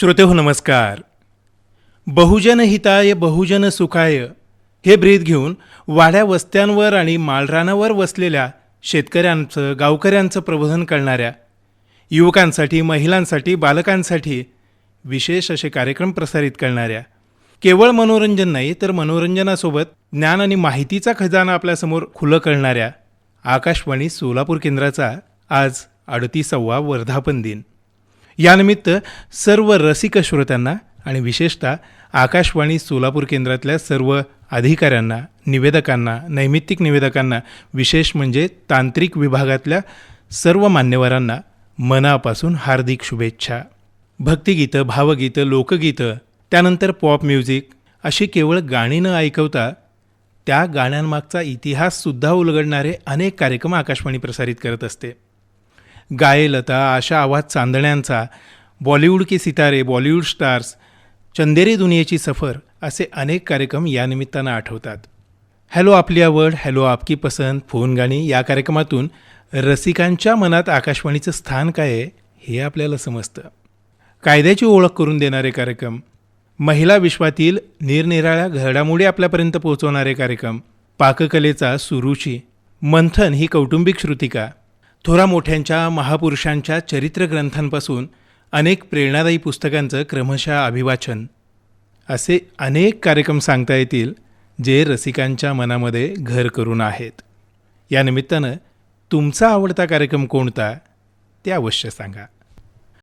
श्रोते हो नमस्कार. बहुजन हिताय बहुजन सुखाय हे ब्रीद घेऊन वाड्या वस्त्यांवर आणि माळरानावर वसलेल्या शेतकऱ्यांचं गावकऱ्यांचं प्रबोधन करणाऱ्या युवकांसाठी महिलांसाठी बालकांसाठी विशेष असे कार्यक्रम प्रसारित करणाऱ्या केवळ मनोरंजन नाही तर मनोरंजनासोबत ज्ञान आणि माहितीचा खजाना आपल्यासमोर खुलं करणाऱ्या आकाशवाणी सोलापूर केंद्राचा आज अडतीसावा वर्धापन दिन. यानिमित्त सर्व रसिक श्रोत्यांना आणि विशेषतः आकाशवाणी सोलापूर केंद्रातल्या सर्व अधिकाऱ्यांना निवेदकांना नैमित्तिक निवेदकांना विशेष म्हणजे तांत्रिक विभागातल्या सर्व मान्यवरांना मनापासून हार्दिक शुभेच्छा. भक्तिगीतं भावगीतं लोकगीतं त्यानंतर पॉप म्युझिक अशी केवळ गाणी न ऐकवता त्या गाण्यांमागचा इतिहाससुद्धा उलगडणारे अनेक कार्यक्रम आकाशवाणी प्रसारित करत असते. गायलता आशा आवाज चांदण्यांचा बॉलिवूड के सितारे बॉलिवूड स्टार्स चंदेरी दुनियेची सफर असे अनेक कार्यक्रम यानिमित्तानं आठवतात. हॅलो आपली आवड हॅलो आपकी पसंत फोन गाणी या कार्यक्रमातून रसिकांच्या मनात आकाशवाणीचं स्थान काय आहे हे आपल्याला समजतं. कायद्याची ओळख करून देणारे कार्यक्रम महिला विश्वातील निरनिराळ्या घडामोडी आपल्यापर्यंत पोहोचवणारे कार्यक्रम पाककलेचा सुरुची मंथन ही कौटुंबिक श्रुतिका थोरा मोठ्यांच्या महापुरुषांच्या चरित्र ग्रंथांपासून अनेक प्रेरणादायी पुस्तकांचं क्रमशः अभिवाचन. असे अनेक कार्यक्रम सांगता येतील जे रसिकांच्या मनामध्ये घर करून आहेत. या निमित्तानं तुमचा आवडता कार्यक्रम कोणता ते अवश्य सांगा.